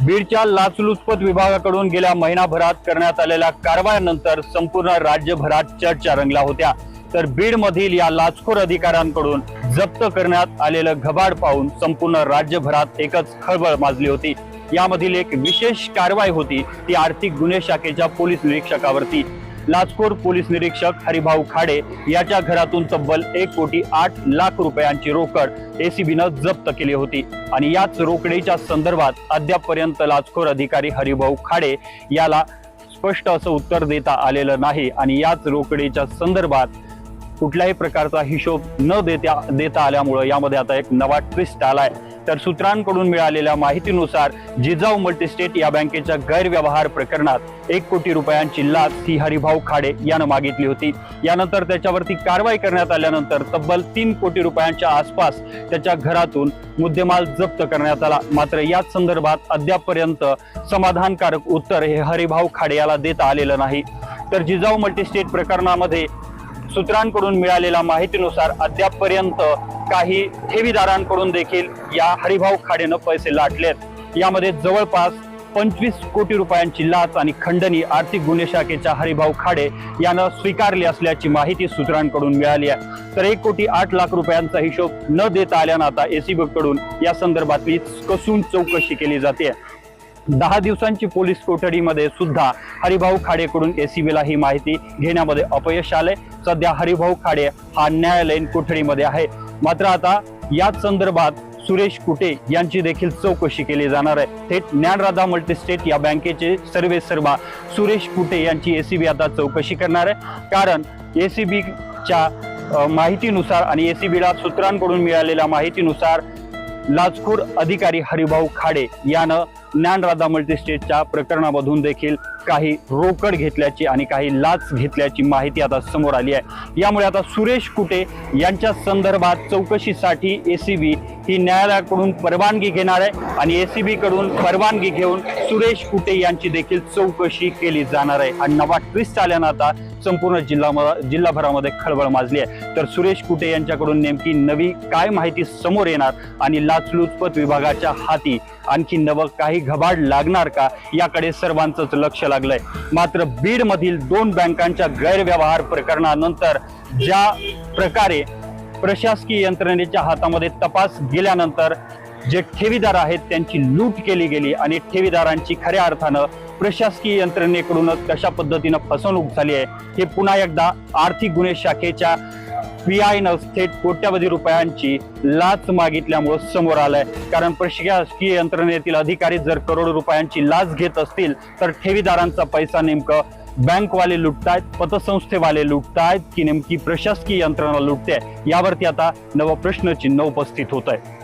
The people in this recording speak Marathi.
बीडच्या लाचलुचपत विभागाकडून गेल्या महिनाभरात करण्यात आलेल्या कारवायानंतर संपूर्ण राज्यभरात चर्चा रंगल्या होत्या. तर बीडमधील या लाचखोर अधिकाऱ्यांकडून जप्त करण्यात आलेलं घबाड पाहून संपूर्ण राज्यभरात एकच खळबळ माजली होती. यामधील एक विशेष कारवाई होती ती आर्थिक गुन्हे शाखेच्या पोलीस निरीक्षकावरती. लाचखोर पोलीस निरीक्षक हरिभाऊ खाडे याच्या घरातून तब्बल एक कोटी आठ लाख रुपयांची रोकड एसीबीनं जप्त केली होती. आणि याच रोकडीच्या संदर्भात अद्यापपर्यंत लाचखोर अधिकारी हरिभाऊ खाडे याला स्पष्ट असं उत्तर देता आलेलं नाही. आणि याच रोकडीच्या संदर्भात कुठल्याही प्रकारचा हिशोब न देता देता आल्यामुळं यामध्ये आता एक नवा ट्विस्ट आलाय. तर सूत्रांकडून मिळालेल्या माहितीनुसार जिजाऊ मल्टीस्टेट या बँकेच्या गैरव्यवहार प्रकरणात एक कोटी रुपयांची लाच ही हरिभाऊ खाडे यानं मागितली होती. यानंतर त्याच्यावरती कारवाई करण्यात आल्यानंतर तब्बल तीन कोटी रुपयांच्या आसपास त्याच्या घरातून मुद्देमाल जप्त करण्यात आला. मात्र याच संदर्भात अद्यापपर्यंत समाधानकारक उत्तर हे हरिभाऊ खाडे याला देता आलेलं नाही. तर जिजाऊ मल्टीस्टेट प्रकरणामध्ये सूत्रांकडून मिळालेल्या माहितीनुसार अद्यापपर्यंत काही ठेवीदारांकडून देखील या हरिभाऊ खाडेनं पैसे लाटलेत. यामध्ये जवळपास पंचवीस कोटी रुपयांची लाच आणि खंडणी आर्थिक गुन्हे शाखेच्या हरिभाऊ खाडे यानं स्वीकारली असल्याची माहिती सूत्रांकडून मिळाली आहे. तर एक कोटी आठ लाख रुपयांचा हिशोब न देता आल्यानं आता एसीबी कडून या संदर्भातली कसून चौकशी केली जाते. दहा दिवसांची पोलीस कोठडीमध्ये सुद्धा हरिभाऊ खाडेकडून एसीबीला ही माहिती घेण्यामध्ये अपयश आले सध्या हरिभाऊ खाडे हा न्यायालयीन कोठडीमध्ये आहे. मात्र आता याच संदर्भात सुरेश कुटे यांची देखील चौकशी केली जाणार आहे. थेट ज्ञानराधा मल्टीस्टेट या बँकेचे सर्वे सर्वा सुरेश कुटे यांची एसीबी आता चौकशी करणार आहे. कारण एसीबीच्या माहितीनुसार आणि एसीबीला सूत्रांकडून मिळालेल्या माहितीनुसार लाचखोर अधिकारी हरिभाऊ खाडे यानं ज्ञानराधा मल्टीस्टेटच्या प्रकरणामधून देखील काही रोकड घेतल्याची आणि काही लाच घेतल्याची माहिती आता समोर आली आहे. यामुळे आता सुरेश कुटे यांच्या संदर्भात चौकशीसाठी ए सी बी ही न्यायालयाकडून परवानगी घेणार आहे आणि ए सी बीकडून परवानगी घेऊन सुरेश कुटे यांची देखील चौकशी केली जाणार आहे. आणि नवा ट्विस्ट आल्यानं आता संपूर्ण जिल्हा जिल्हाभरामध्ये खळबळ माजली आहे. तर सुरेश कुटे यांच्याकडून नेमकी नवी काय माहिती समोर येणार आणि लाचलुचपत विभागाच्या हाती आणखी नवं काही घबाड लागणार का? याकडे सर्वांचंच लक्ष लागलंय. मात्र बीडमधील दोन बँकांच्या गैरव्यवहार प्रकरणानंतर ज्या प्रकारे प्रशासकीय यंत्रणेच्या हातामध्ये तपास गेल्यानंतर जे ठेवीदार आहेत त्यांची लूट केली गेली आणि ठेवीदारांची खऱ्या अर्थानं प्रशासकीय यंत्रणेकडूनच कशा पद्धतीनं फसवणूक झाली आहे हे पुन्हा एकदा आर्थिक गुन्हे शाखेच्या फी आयनं थेट कोट्यावधी रुपयांची लाच मागितल्यामुळं समोर आलंय. कारण प्रशासकीय यंत्रणेतील अधिकारी जर करोड रुपयांची लाच घेत असतील तर ठेवीदारांचा पैसा नेमकं बँकवाले लुटतायत पतसंस्थेवाले लुटतायत की नेमकी प्रशासकीय यंत्रणा लुटते? यावरती आता नवं प्रश्नचिन्ह उपस्थित होत आहे